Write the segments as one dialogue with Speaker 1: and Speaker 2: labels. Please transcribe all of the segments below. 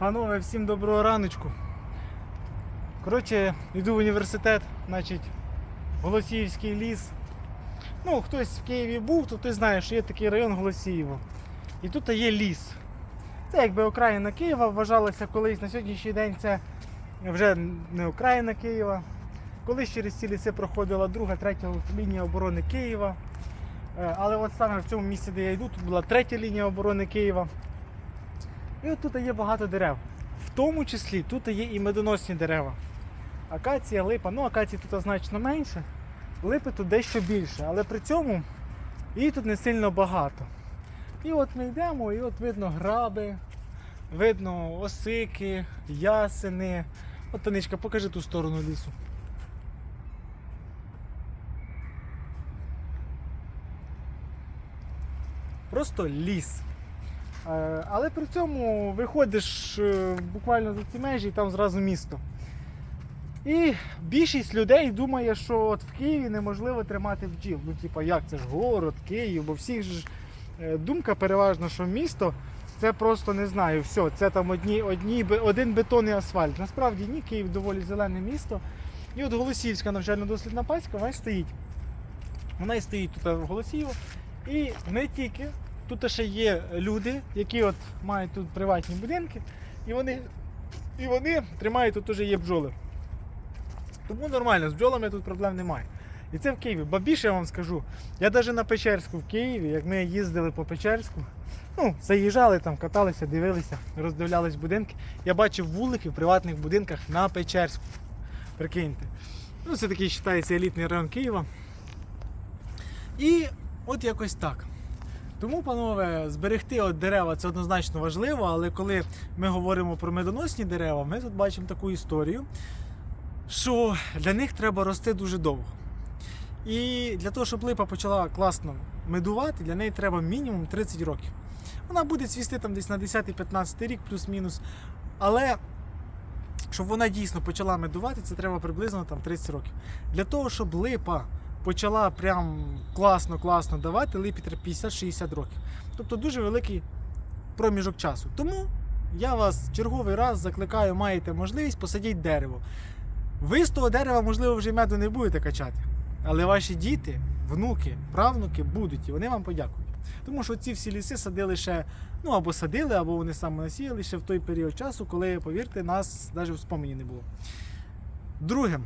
Speaker 1: Панове, всім доброго раночку. Коротше, йду в університет, значить, Голосіївський ліс. Ну, хтось в Києві був, то ти знаєш, що є такий район Голосіїво. І тут є ліс. Це якби окраїна Києва вважалося колись. На сьогоднішній день це вже не окраїна Києва. Колись через ці ліси проходила друга, третя лінія оборони Києва. Е, Але от саме в цьому місці, де я йду, тут була третя лінія оборони Києва. І от тут є багато дерев. В тому числі тут є і медоносні дерева. Акація, липа. Ну, акації тут значно менше, липи тут дещо більше, але при цьому її тут не сильно багато. І от ми йдемо, і от видно граби, видно осики, ясени. От Таничка, покажи ту сторону лісу. Просто ліс. Е, Але при цьому виходиш е, буквально за ці межі і там зразу місто. І більшість людей думає, що от в Києві неможливо тримати бджіл. Ну, типа, як це ж город, Київ, бо всіх ж е, думка переважно, що місто це просто не знаю, все, це там одні, одні, один бетон і асфальт. Насправді ні, Київ доволі зелене місто. І от Голосіївська навчально-дослідна паська, вона й стоїть. Вона і стоїть тут в Голосіїво. І не тільки. Тут ще є люди, які от мають тут приватні будинки, і вони, і вони тримають тут уже є бджоли. Тому нормально, з бджолами тут проблем немає. І це в Києві. Ба більше я вам скажу, я навіть на Печерську в Києві, як ми їздили по Печерську, ну, заїжджали там, каталися, дивилися, роздивлялись будинки. Я бачив вулики в приватних будинках на Печерську. Прикиньте. Ну, це такий вважається елітний район Києва. І от якось так. Тому, панове, зберегти от дерева це однозначно важливо, але коли ми говоримо про медоносні дерева, ми тут бачимо таку історію, що для них треба рости дуже довго. І для того, щоб липа почала класно медувати, для неї треба мінімум 30 років. Вона буде цвісти там десь на 10-15 рік, плюс-мінус. Але щоб вона дійсно почала медувати, це треба приблизно там 30 років. Для того, щоб липа почала прям класно-класно давати, липі треба 50-60 років. Тобто дуже великий проміжок часу. Тому я вас черговий раз закликаю, маєте можливість посадіть дерево. Ви з того дерева, можливо, вже меду не будете качати. Але ваші діти, внуки, правнуки будуть, і вони вам подякують. Тому що ці всі ліси садили ще, ну або садили, або вони самонасіяли ще в той період часу, коли, повірте, нас навіть в спомені не було. Друге,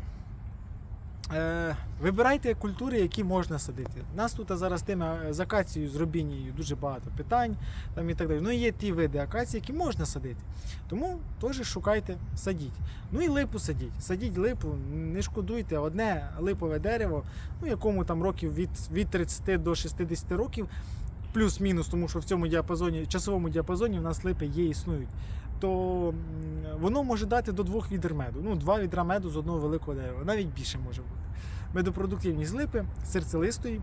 Speaker 1: вибирайте культури, які можна садити. У нас тут зараз тими з акацією, з робінією дуже багато питань там і так далі. Ну є ті види акації, які можна садити. Тому теж шукайте, садіть. Ну і липу садіть. Садіть липу, не шкодуйте, одне липове дерево, ну якому там років від, від 30 до 60 років, плюс-мінус, тому що в цьому діапазоні, часовому діапазоні в нас липи є, існують. То воно може дати до двох відер меду. Ну, два відра меду з одного великого дерева, навіть більше може бути. Медопродуктивність липи, серцелистої,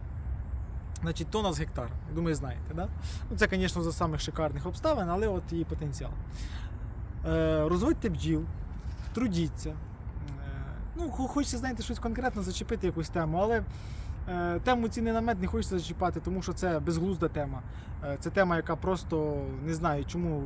Speaker 1: значить, тонна з гектар. Думаю, знаєте, да? Ну, це, звісно, за самих шикарних обставин, але от її потенціал. Е, розводьте бджіл, трудіться. Е, ну, хочеться, знаєте, щось конкретно зачепити якусь тему, але тему ціни на мед не хочеться зачіпати, тому що це безглузда тема. Е, Це тема, яка просто не знаю, чому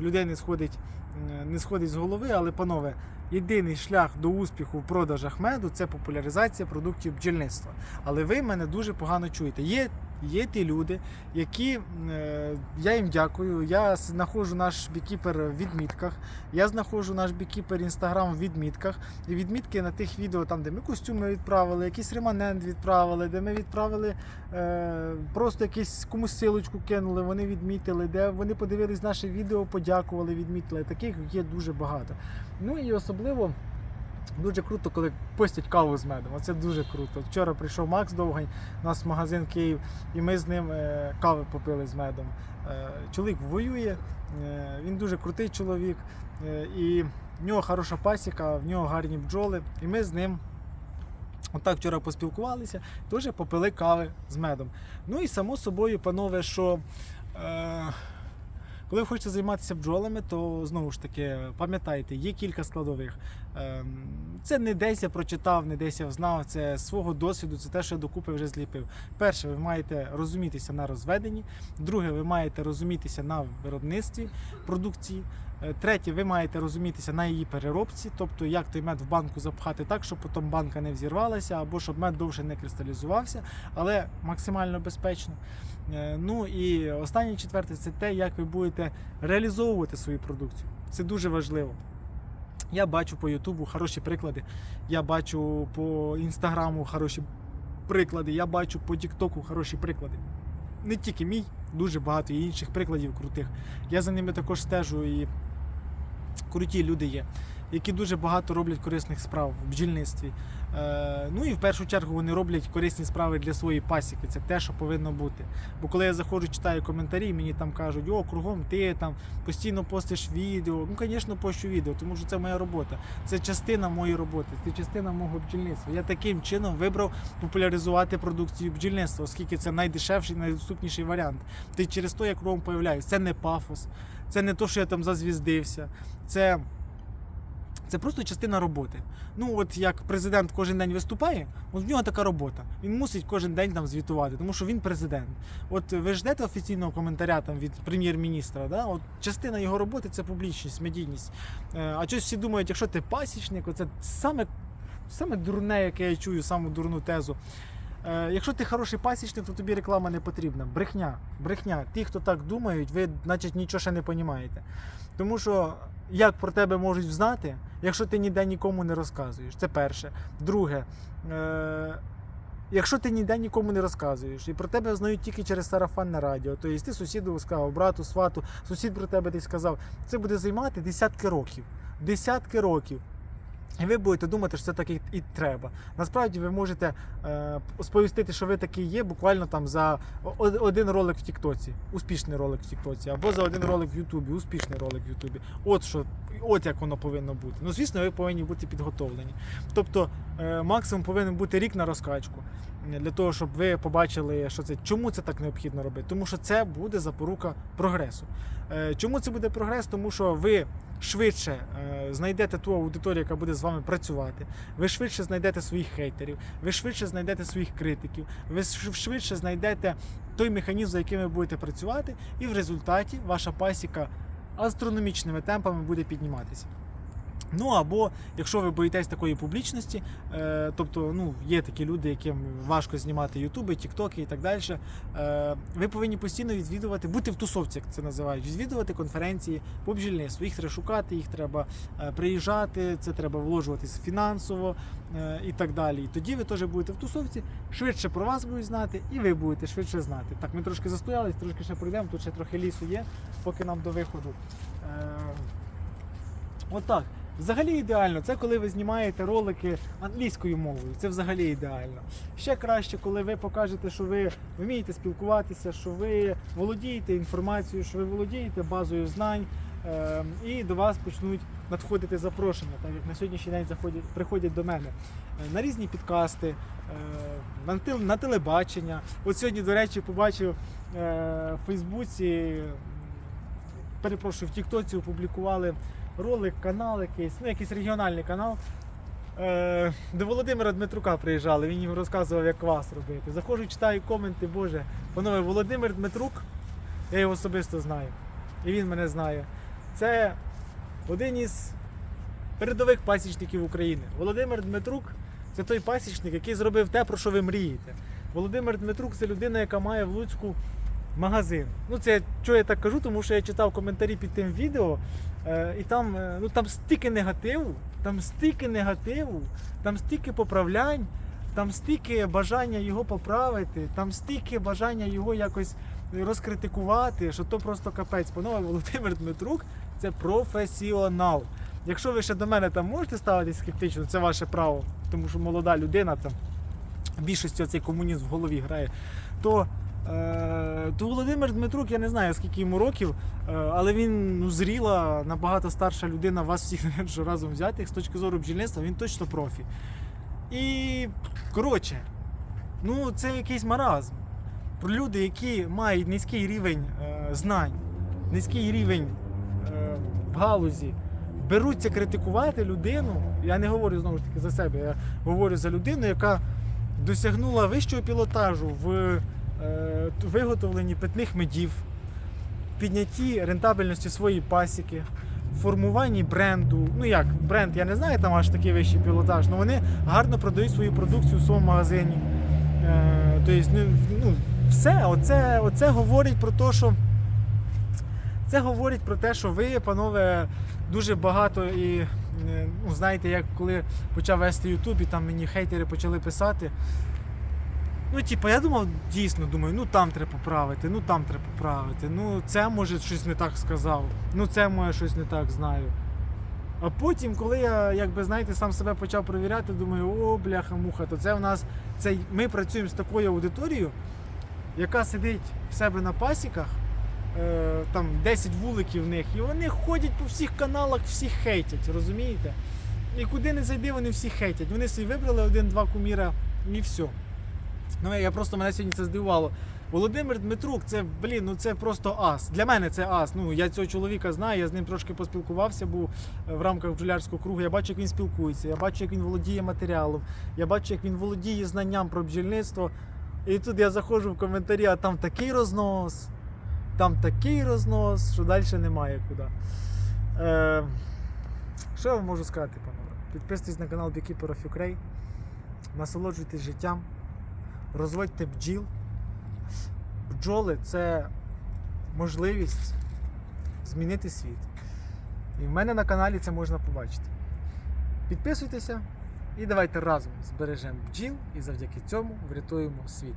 Speaker 1: людей не сходить, е, не сходить з голови, але, панове, єдиний шлях до успіху в продажах меду це популяризація продуктів бджільництва. Але ви мене дуже погано чуєте. Є, є ті люди, які е, я їм дякую. Я знаходжу наш бікіпер в відмітках. Я знаходжу наш бікіпер інстаграм в відмітках. І відмітки на тих відео, там, де ми костюми відправили, якийсь реманент відправили, де ми відправили е, просто якийсь комусь силочку кинули, вони відмітили, де вони подивились наше відео, подякували, відмітили. Таких є дуже багато. Ну і особливо. Дуже круто, коли постять каву з медом. Оце дуже круто. Вчора прийшов Макс Довгань, у нас магазин Київ, і ми з ним е, кави попили з медом. Е, чоловік воює, е, він дуже крутий чоловік, е, і в нього хороша пасіка, в нього гарні бджоли. І ми з ним отак вчора поспілкувалися, теж попили кави з медом. Ну і само собою, панове, що. Е, коли ви хочете займатися бджолами, то знову ж таки пам'ятайте, є кілька складових. Ем, Це не десь я прочитав, не десь я знав, це свого досвіду, це те, що я докупи вже зліпив. Перше, ви маєте розумітися на розведенні. Друге, ви маєте розумітися на виробництві продукції. Е, Третє, ви маєте розумітися на її переробці, тобто як той мед в банку запхати так, щоб потім банка не взірвалася, або щоб мед довше не кристалізувався, але максимально безпечно. Е, Ну і останнє четверте це те, як ви будете реалізовувати свою продукцію. Це дуже важливо. Я бачу по Ютубу хороші приклади, я бачу по інстаграму хороші приклади, я бачу по Тіктоку хороші приклади. Не тільки мій, дуже багато інших прикладів крутих. Я за ними також стежу і круті люди є, які дуже багато роблять корисних справ в бджільництві. Е, ну і в першу чергу вони роблять корисні справи для своєї пасіки. Це те, що повинно бути. Бо коли я заходжу, читаю коментарі, мені там кажуть, о, кругом ти там постійно постиш відео. Ну, звісно, пощу відео, тому що це моя робота. Це частина моєї роботи, це частина мого бджільництва. Я таким чином вибрав популяризувати продукцію бджільництва, оскільки це найдешевший, найдоступніший варіант. Ти через то, як кругом появляюсь, це не пафос, це не то, що я там зазвіздився. Це це просто частина роботи. Ну, от як президент кожен день виступає, от в нього така робота. Він мусить кожен день там звітувати, тому що він президент. От ви ждете офіційного коментаря там від прем'єр-міністра, да? От частина його роботи це публічність, медійність. Е, А щось всі думають, якщо ти пасічник, оце саме, саме дурне, яке я чую, саму дурну тезу. Е, Якщо ти хороший пасічник, то тобі реклама не потрібна. Брехня, брехня. Ті, хто так думають, ви, значить, нічого ще не розумієте. Тому що як про тебе можуть знати, якщо ти ніде нікому не розказуєш? Це перше. Друге, е- якщо ти ніде нікому не розказуєш, і про тебе знають тільки через сарафанне радіо, то є ти сусіду сказав, брату, свату, сусід про тебе десь сказав, це буде займати десятки років. Десятки років. І ви будете думати, що це так і, і треба. Насправді ви можете е, сповістити, що ви такий є, буквально там за один ролик в Тіктоці, успішний ролик в Тіктоці, або за один ролик в Ютубі, успішний ролик в Ютубі. От що, от як воно повинно бути. Ну, звісно, ви повинні бути підготовлені. Тобто, е, максимум повинен бути рік на розкачку. Для того, щоб ви побачили, що це чому це так необхідно робити, тому що це буде запорука прогресу. Е, Чому це буде прогрес? Тому що ви швидше е, знайдете ту аудиторію, яка буде з вами працювати. Ви швидше знайдете своїх хейтерів, ви швидше знайдете своїх критиків, ви швидше знайдете той механізм, за яким ви будете працювати, і в результаті ваша пасіка астрономічними темпами буде підніматися. Ну або якщо ви боїтесь такої публічності, е, тобто ну, є такі люди, яким важко знімати ютуби, тіктоки і так далі. Е, ви повинні постійно відвідувати, бути в тусовці, як це називають, відвідувати конференції по бджільництву. Їх треба шукати, їх треба е, приїжджати, це треба вложуватись фінансово е, і так далі. І тоді ви теж будете в тусовці, швидше про вас будуть знати, і ви будете швидше знати. Так, ми трошки застоялись, трошки ще пройдемо, тут ще трохи лісу є, поки нам до виходу. Е, Отак. Взагалі ідеально, це коли ви знімаєте ролики англійською мовою. Це взагалі ідеально. Ще краще, коли ви покажете, що ви вмієте спілкуватися, що ви володієте інформацією, що ви володієте базою знань, е, і до вас почнуть надходити запрошення, так як на сьогоднішній день заходять, приходять до мене е, на різні підкасти, е, на, тел- на телебачення. От сьогодні, до речі, побачив е, в Фейсбуці, перепрошую, в Тіктоці опублікували ролик, канал якийсь, ну якийсь регіональний канал. Е, до Володимира Дмитрука приїжджали, він їм розказував, як квас робити. Заходжу, читаю коменти, Боже, панове, Володимир Дмитрук, я його особисто знаю. І він мене знає. Це один із передових пасічників України. Володимир Дмитрук це той пасічник, який зробив те, про що ви мрієте. Володимир Дмитрук це людина, яка має в Луцьку магазин. Ну, це що я так кажу, тому що я читав коментарі під тим відео, і там, е, ну, там стільки негативу, там стільки негативу, там стільки поправлянь, там стільки бажання його поправити, там стільки бажання його якось розкритикувати, що то просто капець. Панове Володимир Дмитрук це професіонал. Якщо ви ще до мене там можете ставитись скептично, це ваше право, тому що молода людина там більшості цей комунізм в голові грає, то, е, то Володимир Дмитрук, я не знаю скільки йому років, е, але він ну, зріла, набагато старша людина вас всіх що разом взятих з точки зору бджільництва, він точно профі. І коротше, ну це якийсь маразм. Про люди, які мають низький рівень е, знань, низький рівень е, в галузі, беруться критикувати людину. Я не говорю знову ж таки за себе, я говорю за людину, яка досягнула вищого пілотажу в е, виготовленні питних медів, піднятті рентабельності своєї пасіки, формуванні бренду. Ну як, бренд, я не знаю, там аж такий вищий пілотаж, але вони гарно продають свою продукцію у своєму магазині. Тобто, ну, ну, все, оце, оце говорить про те, що. Це говорить про те, що ви, панове, дуже багато і е, ну, знаєте, як коли почав вести Ютуб, і там мені хейтери почали писати. Ну, типу, я думав, дійсно думаю, ну там треба поправити, ну там треба поправити, ну це може щось не так сказав, ну це може щось не так знаю. А потім, коли я, якби знаєте, сам себе почав перевіряти, думаю, о, бляха-муха, то це в нас це, ми працюємо з такою аудиторією, яка сидить в себе на пасіках, е, там 10 вуликів в них, і вони ходять по всіх каналах, всіх хейтять, розумієте? І куди не зайди, вони всі хейтять. Вони собі вибрали один-два куміра і все. Ну, я просто мене сьогодні це здивувало. Володимир Дмитрук, це, блін, ну це просто ас. Для мене це ас. Ну, я цього чоловіка знаю, я з ним трошки поспілкувався, був е, в рамках бджолярського кругу. Я бачу, як він спілкується, я бачу, як він володіє матеріалом, я бачу, як він володіє знанням про бджільництво. І тут я заходжу в коментарі, а там такий рознос, там такий рознос, що далі немає куди. Е, що я вам можу сказати, панове? Підписуйтесь на канал Beekeeper of насолоджуйтесь життям, розводьте бджіл. Бджоли це можливість змінити світ. І в мене на каналі це можна побачити. Підписуйтеся і давайте разом збережемо бджіл і завдяки цьому врятуємо світ.